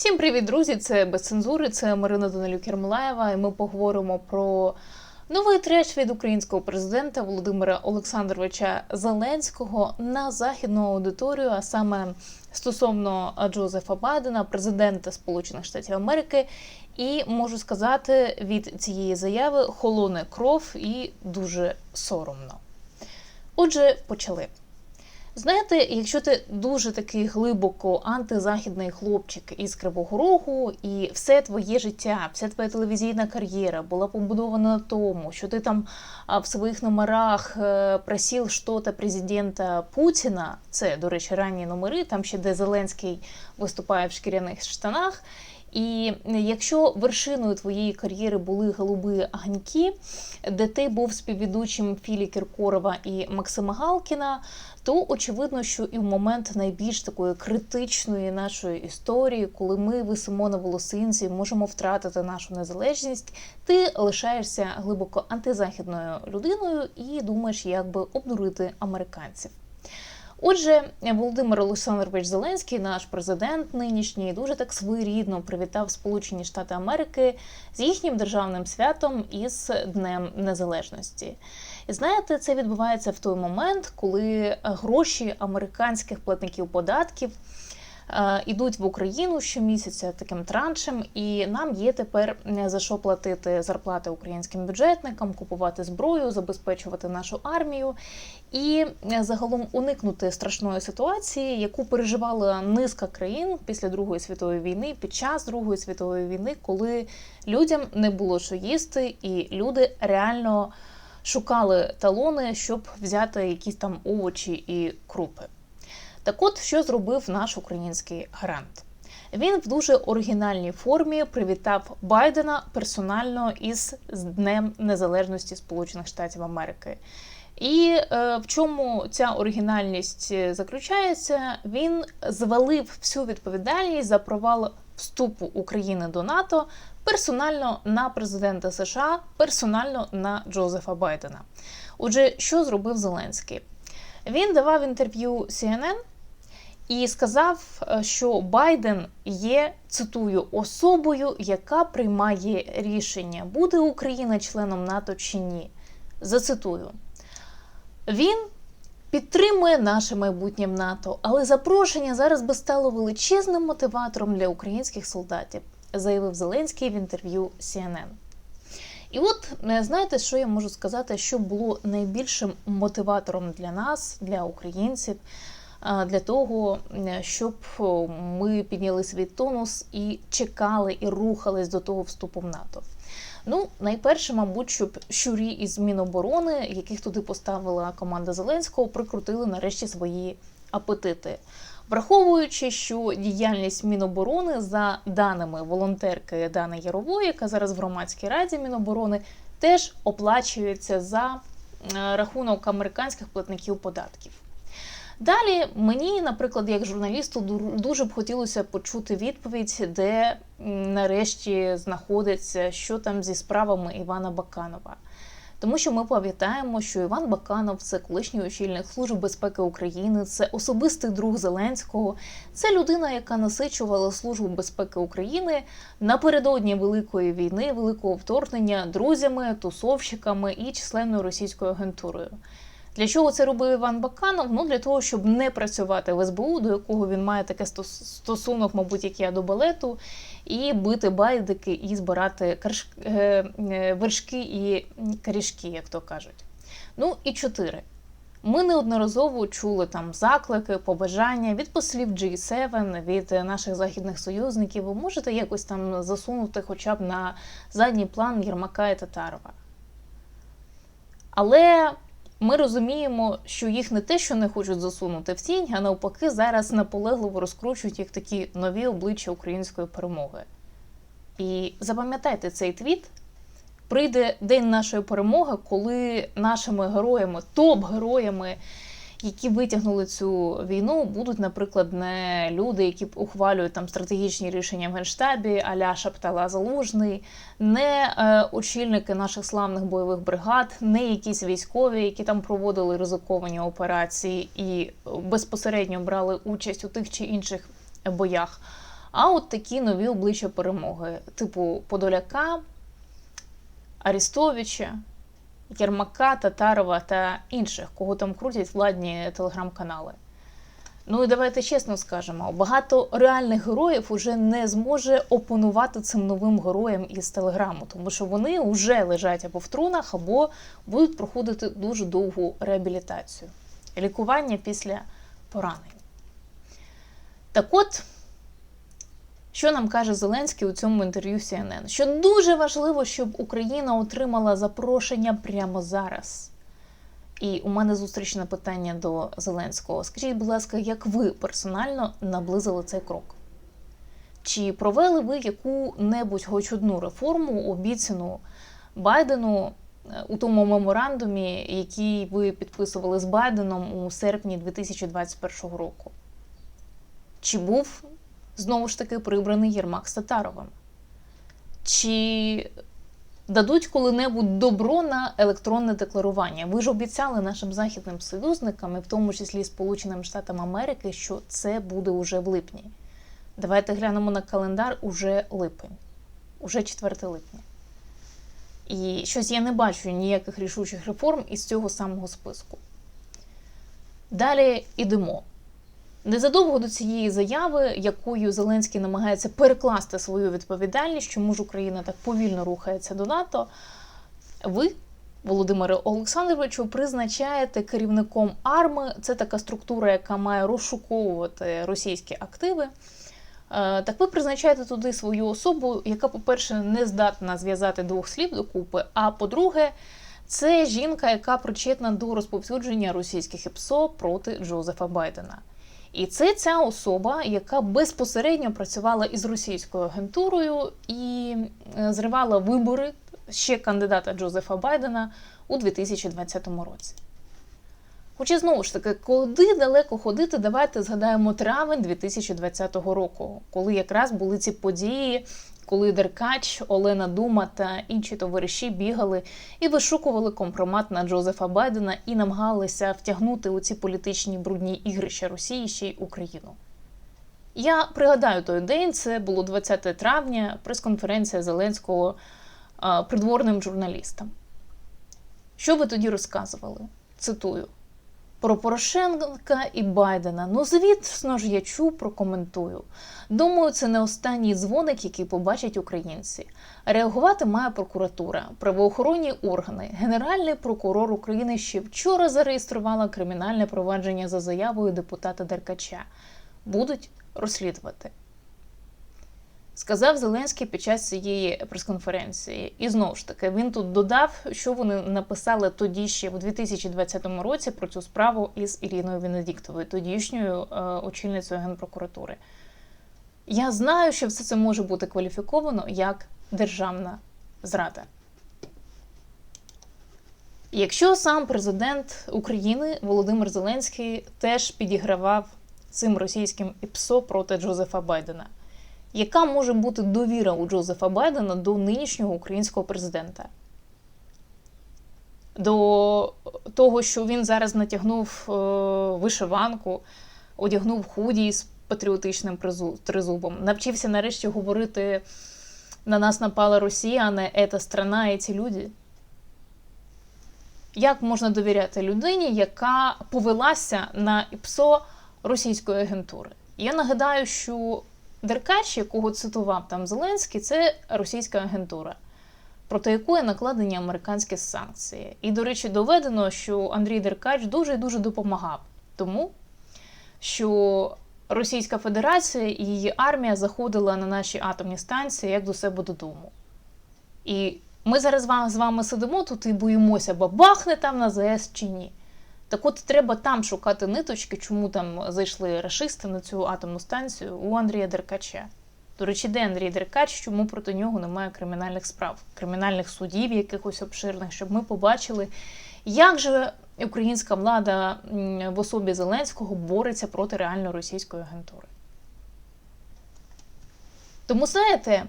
Всім привіт, друзі! Це без цензури. Це Марина Данилюк Ермолаєва. І ми поговоримо про новий треш від українського президента Володимира Олександровича Зеленського на західну аудиторію, а саме стосовно Джозефа Байдена, президента Сполучених Штатів Америки. І можу сказати, від цієї заяви холоне кров і дуже соромно. Отже, почали. Знаєте, якщо ти дуже такий глибоко антизахідний хлопчик із Кривого Рогу, і все твоє життя, вся твоя телевізійна кар'єра була побудована на тому, що ти там в своїх номерах е, просив що президента Путіна, це, до речі, ранні номери, там ще де Зеленський виступає в шкіряних штанах. І якщо вершиною твоєї кар'єри були голуби ганьки, де ти був співведучим Філі Кіркорова і Максима Галкіна, то очевидно, що і в момент найбільш такої критичної нашої історії, коли ми висимо на волосинці, можемо втратити нашу незалежність, ти лишаєшся глибоко антизахідною людиною і думаєш, як би обдурити американців. Отже, Володимир Олександрович Зеленський, наш президент нинішній, дуже так своєрідно привітав Сполучені Штати Америки з їхнім державним святом із Днем Незалежності. І знаєте, це відбувається в той момент, коли гроші американських платників податків. Е, ідуть в Україну щомісяця таким траншем, і нам є тепер за що платити зарплати українським бюджетникам, купувати зброю, забезпечувати нашу армію і е, загалом уникнути страшної ситуації, яку переживала низка країн після Другої світової війни, під час Другої світової війни, коли людям не було що їсти, і люди реально шукали талони, щоб взяти якісь там овочі і крупи. Так от, що зробив наш український гарант? Він в дуже оригінальній формі привітав Байдена персонально із Днем Незалежності Сполучених Штатів Америки. І е, в чому ця оригінальність заключається? Він звалив всю відповідальність за провал вступу України до НАТО персонально на президента США, персонально на Джозефа Байдена. Отже, що зробив Зеленський? Він давав інтерв'ю CNN і сказав, е, що Байден є цитую особою, яка приймає рішення, буде Україна членом НАТО чи ні. Зацитую. Він підтримує наше майбутнє в НАТО, але запрошення зараз би стало величезним мотиватором для українських солдатів, заявив Зеленський в інтерв'ю CNN. І от е, знаєте, що я можу сказати, що було найбільшим мотиватором для нас, для українців для того, щоб ми підняли свій тонус і чекали і рухались до того вступу в НАТО. Ну, найперше, мабуть, щоб щурі із Міноборони, яких туди поставила команда Зеленського, прикрутили нарешті свої апетити. Враховуючи, що діяльність Міноборони за даними волонтерки Дани Ярової, яка зараз в громадській раді Міноборони, теж оплачується за рахунок американських платників податків. Далі мені, наприклад, як журналісту, дуже б хотілося почути відповідь, де нарешті знаходиться, що там зі справами Івана Баканова. Тому що ми пам'ятаємо, що Іван Баканов це колишній очільник Служби безпеки України, це особистий друг Зеленського, це людина, яка насичувала Службу безпеки України напередодні великої війни, великого вторгнення друзями, тусовщиками і численною російською агентурою. Для чого це робив Іван Баканов? Ну для того, щоб не працювати в СБУ, до якого він має таке стосунок, мабуть, як я до балету, і бити байдики, і збирати карш... Е, е, вершки і карішки, як то кажуть. Ну і чотири. Ми неодноразово чули там заклики, побажання від послів G7, від наших західних союзників. Ви можете якось там засунути хоча б на задній план Єрмака і Татарова. Але ми розуміємо, що їх не те, що не хочуть засунути в тінь, а навпаки, зараз наполегливо розкручують як такі нові обличчя української перемоги. І запам'ятайте цей твіт. Прийде день нашої перемоги, коли нашими героями, топ-героями які витягнули цю війну, будуть, наприклад, не люди, які ухвалюють там стратегічні рішення в генштабі, аля Шаптала Залужний, не е, очільники наших славних бойових бригад, не якісь військові, які там проводили ризиковані операції і безпосередньо брали участь у тих чи інших боях. а от такі нові обличчя перемоги, типу Подоляка, Арістовича, Єрмака, Татарова та інших, кого там крутять владні телеграм-канали. Ну і давайте чесно скажемо, багато реальних героїв уже не зможе опонувати цим новим героям із телеграму, тому що вони вже лежать або в трунах, або будуть проходити дуже довгу реабілітацію, лікування після поранень. Так от, що нам каже Зеленський у цьому інтерв'ю CNN? Що дуже важливо, щоб Україна отримала запрошення прямо зараз. І у мене зустрічне питання до Зеленського. Скажіть, будь ласка, як ви персонально наблизили цей крок? Чи провели ви яку-небудь хоч одну реформу, обіцяну Байдену е, у тому меморандумі, який ви підписували з Байденом у серпні 2021 року? Чи був знову ж таки прибраний Єрмак з Татаровим? Чи дадуть коли-небудь добро на електронне декларування? Ви ж обіцяли нашим західним союзникам, і в тому числі Сполученим Штатам Америки, що це буде уже в липні. Давайте глянемо на календар уже липень, уже 4 липня. І щось я не бачу ніяких рішучих реформ із цього самого списку. Далі йдемо. Незадовго до цієї заяви, якою Зеленський намагається перекласти свою відповідальність, чому ж Україна так повільно рухається до НАТО, ви, Володимире Олександровичу, призначаєте керівником АРМИ. Це така структура, яка має розшуковувати російські активи. Е, Так ви призначаєте туди свою особу, яка, по-перше, не здатна зв'язати двох слів докупи. А по-друге, це жінка, яка причетна до розповсюдження російських ІПСО проти Джозефа Байдена. І це ця особа, яка безпосередньо працювала із російською агентурою і е, зривала вибори ще кандидата Джозефа Байдена у 2020 році. Хоча знову ж таки, куди далеко ходити, давайте згадаємо травень 2020 року, коли якраз були ці події, коли Деркач, Олена Дума та інші товариші бігали і вишукували компромат на Джозефа Байдена і намагалися втягнути у ці політичні брудні ігрища Росії ще й Україну. Я пригадаю той день, це було 20 травня, прес-конференція Зеленського придворним журналістам. Що ви тоді розказували? Цитую. Про Порошенка і Байдена. Ну, звісно ж, я чу, прокоментую. Думаю, це не останній дзвоник, який побачать українці. Реагувати має прокуратура, правоохоронні органи. Генеральний прокурор України ще вчора зареєструвала кримінальне провадження за заявою депутата Деркача. Будуть розслідувати. Сказав Зеленський під час цієї прес-конференції. І знову ж таки, він тут додав, що вони написали тоді ще в 2020 році про цю справу із Іриною Венедіктовою, тодішньою е, очільницею генпрокуратури. Я знаю, що все це може бути кваліфіковано як державна зрада. Якщо сам президент України Володимир Зеленський теж підігравав цим російським ІПСО проти Джозефа Байдена, яка може бути довіра у Джозефа Байдена до нинішнього українського президента? До того, що він зараз натягнув е, вишиванку, одягнув худі з патріотичним тризубом, навчився нарешті говорити на нас напала Росія, а не ета страна, і ці люди. Як можна довіряти людині, яка повелася на ІПСО російської агентури? Я нагадаю, що Деркач, якого цитував там Зеленський, це російська агентура, проти якої накладені американські санкції. І, до речі, доведено, що Андрій Деркач дуже і дуже допомагав тому, що Російська Федерація і її армія заходила на наші атомні станції як до себе додому. І ми зараз з вами сидимо тут і боїмося, бабахне там на ЗС чи ні. Так от треба там шукати ниточки, чому там зайшли рашисти на цю атомну станцію у Андрія Деркача. До речі, де Андрій Деркач, чому проти нього немає кримінальних справ, кримінальних судів, якихось обширних, щоб ми побачили, як же українська влада в особі Зеленського бореться проти реально російської агентури. Тому, знаєте,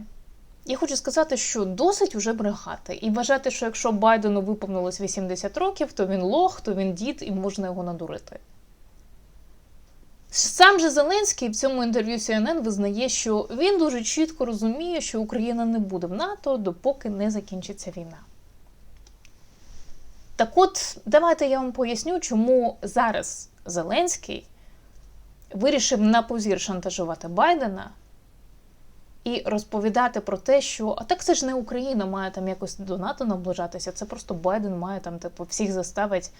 я хочу сказати, що досить уже брехати. І вважати, що якщо Байдену виповнилось 80 років, то він лох, то він дід і можна його надурити. Сам же Зеленський в цьому інтерв'ю CNN визнає, що він дуже чітко розуміє, що Україна не буде в НАТО, допоки не закінчиться війна. Так от, давайте я вам поясню, чому зараз Зеленський вирішив на позір шантажувати Байдена і розповідати про те, що а так це ж не Україна має там якось до НАТО наближатися, це просто Байден має там, типу, всіх заставить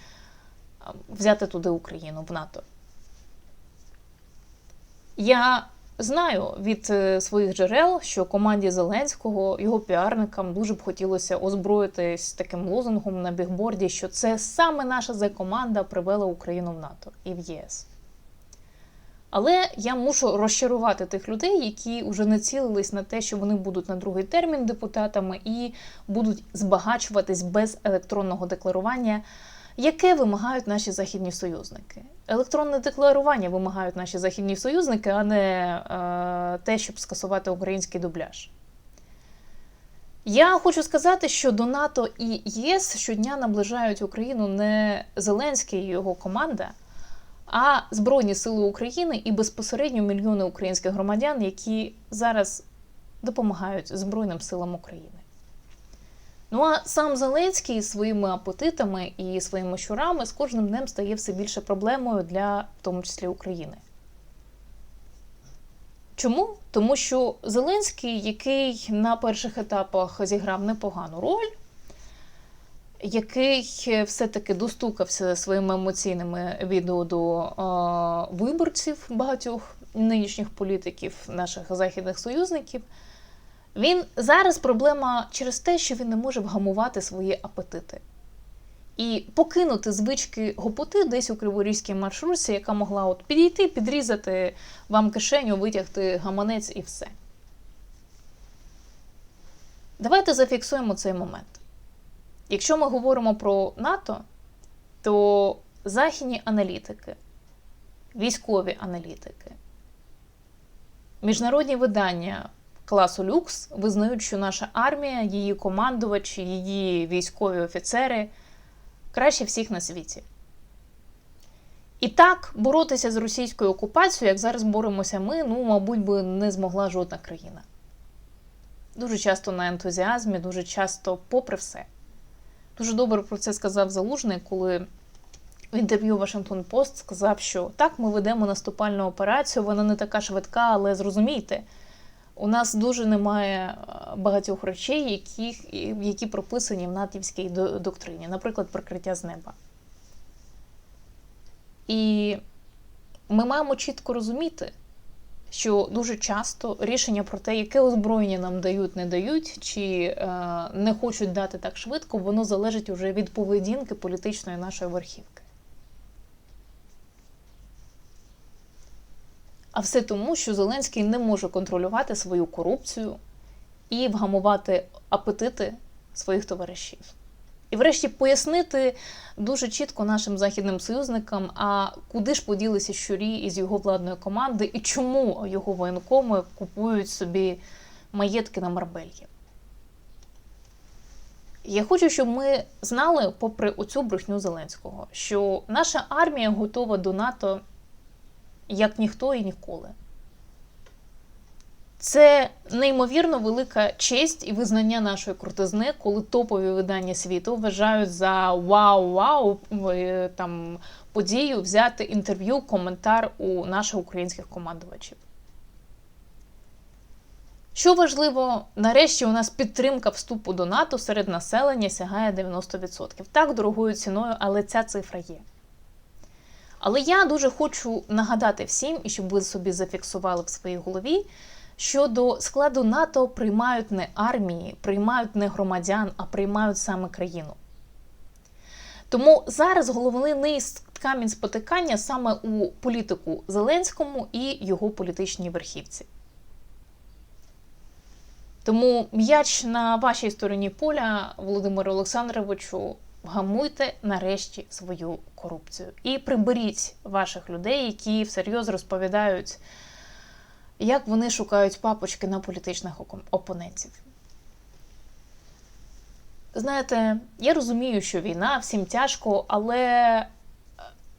взяти туди Україну в НАТО. Я знаю від е, своїх джерел, що команді Зеленського, його піарникам дуже б хотілося озброїтись таким лозунгом на бігборді, що це саме наша Зе-команда привела Україну в НАТО і в ЄС. Але я мушу розчарувати тих людей, які вже націлились на те, що вони будуть на другий термін депутатами і будуть збагачуватись без електронного декларування, яке вимагають наші західні союзники. Електронне декларування вимагають наші західні союзники, а не е, те, щоб скасувати український дубляж. Я хочу сказати, що до НАТО і ЄС щодня наближають Україну не Зеленський і його команда, а Збройні Сили України і безпосередньо мільйони українських громадян, які зараз допомагають Збройним силам України. Ну а сам Зеленський своїми апетитами і своїми щурами з кожним днем стає все більше проблемою для в тому числі України. Чому? Тому що Зеленський, який на перших етапах зіграв непогану роль, який все-таки достукався своїми емоційними відео до е, виборців багатьох нинішніх політиків, наших західних союзників, він зараз проблема через те, що він не може вгамувати свої апетити. І покинути звички гопоти десь у криворізькій маршрутці, яка могла от підійти, підрізати вам кишеню, витягти гаманець і все. Давайте зафіксуємо цей момент. Якщо ми говоримо про НАТО, то західні аналітики, військові аналітики, міжнародні видання класу люкс визнають, що наша армія, її командувачі, її військові офіцери краще всіх на світі. І так, боротися з російською окупацією, як зараз боремося ми, ну, мабуть, би не змогла жодна країна. Дуже часто на ентузіазмі, дуже часто, попри все. Дуже добре про це сказав Залужний, коли в інтерв'ю Вашингтон Пост сказав, що так, ми ведемо наступальну операцію, вона не така швидка, але зрозумійте, у нас дуже немає багатьох речей, які, які прописані в натівській доктрині, наприклад, прикриття з неба. І ми маємо чітко розуміти, що дуже часто рішення про те, яке озброєння нам дають, не дають, чи е, не хочуть дати так швидко, воно залежить уже від поведінки політичної нашої верхівки. А все тому, що Зеленський не може контролювати свою корупцію і вгамувати апетити своїх товаришів. І, врешті, пояснити дуже чітко нашим західним союзникам, а куди ж поділися щурі із його владної команди, і чому його воєнкоми купують собі маєтки на Марбельї. Я хочу, щоб ми знали, попри оцю брехню Зеленського, що наша армія готова до НАТО як ніхто і ніколи. Це неймовірно велика честь і визнання нашої крутизни, коли топові видання світу вважають за вау-вау там подію взяти інтерв'ю, коментар у наших українських командувачів. Що важливо, нарешті у нас підтримка вступу до НАТО серед населення сягає 90%. Так, дорогою ціною, але ця цифра є. Але я дуже хочу нагадати всім, і щоб ви собі зафіксували в своїй голові, що до складу НАТО приймають не армії, приймають не громадян, а приймають саме країну. Тому зараз головний камінь спотикання саме у політику Зеленському і його політичній верхівці. Тому м'яч на вашій стороні поля, Володимиру Олександровичу, вгамуйте нарешті свою корупцію. І приберіть ваших людей, які всерйоз розповідають як вони шукають папочки на політичних опонентів. Знаєте, я розумію, що війна всім тяжко, але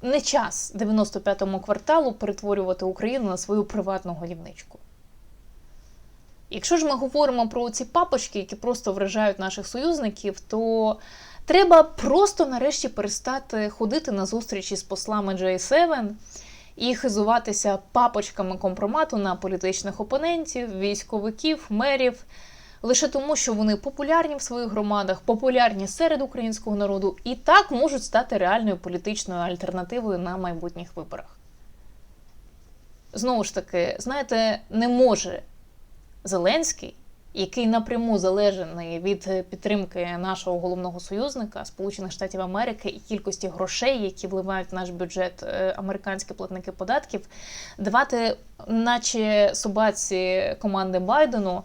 не час 95-му кварталу перетворювати Україну на свою приватну годівничку. Якщо ж ми говоримо про ці папочки, які просто вражають наших союзників, то треба просто нарешті перестати ходити на зустрічі з послами J7 і хизуватися папочками компромату на політичних опонентів, військовиків, мерів, лише тому, що вони популярні в своїх громадах, популярні серед українського народу і так можуть стати реальною політичною альтернативою на майбутніх виборах. Знову ж таки, знаєте, не може Зеленський, який напряму залежний від підтримки нашого головного союзника Сполучених Штатів Америки і кількості грошей, які вливають в наш бюджет е, американські платники податків, давати, наче собаці команди Байдену,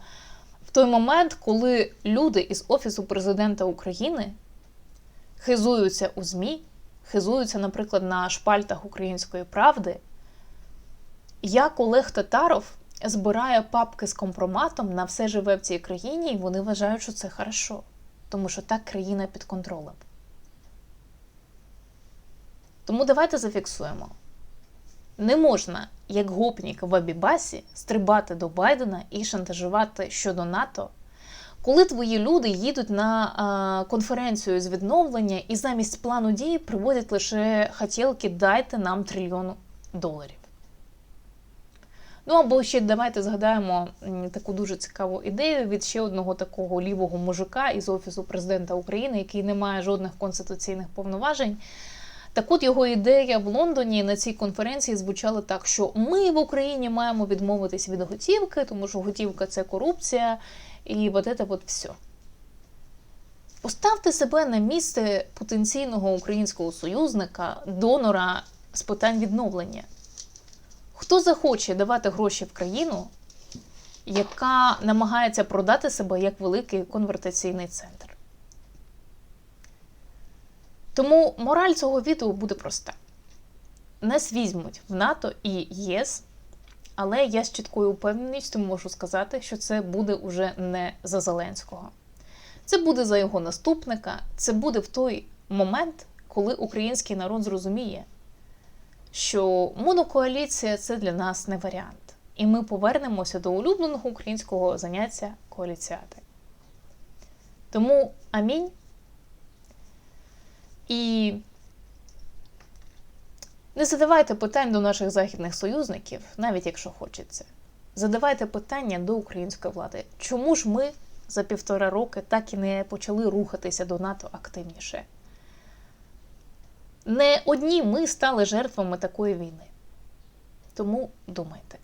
в той момент, коли люди із Офісу президента України хизуються у ЗМІ, хизуються, наприклад, на шпальтах Української правди, як Олег Татаров збирає папки з компроматом на все живе в цій країні, і вони вважають, що це хорошо, тому що так країна під контролем. Тому давайте зафіксуємо. Не можна, як гопнік в Абібасі, стрибати до Байдена і шантажувати щодо НАТО, коли твої люди їдуть на конференцію з відновлення і замість плану дій приводять лише хотілки дайте нам трильйон доларів. Ну або ще давайте згадаємо таку дуже цікаву ідею від ще одного такого лівого мужика із Офісу президента України, який не має жодних конституційних повноважень. Так от його ідея в Лондоні на цій конференції звучала так, що ми в Україні маємо відмовитись від готівки, тому що готівка це корупція, і от це от все. Поставте себе на місце потенційного українського союзника, донора з питань відновлення. Хто захоче давати гроші в країну, яка намагається продати себе як великий конвертаційний центр? Тому мораль цього відео буде проста: нас візьмуть в НАТО і ЄС, але я з чіткою упевненістю можу сказати, що це буде уже не за Зеленського. Це буде за його наступника, це буде в той момент, коли український народ зрозуміє що монокоаліція це для нас не варіант. І ми повернемося до улюбленого українського заняття коаліціати. Тому амінь. І не задавайте питань до наших західних союзників, навіть якщо хочеться. Задавайте питання до української влади. Чому ж ми за півтора роки так і не почали рухатися до НАТО активніше? Не одні ми стали жертвами такої війни. Тому думайте.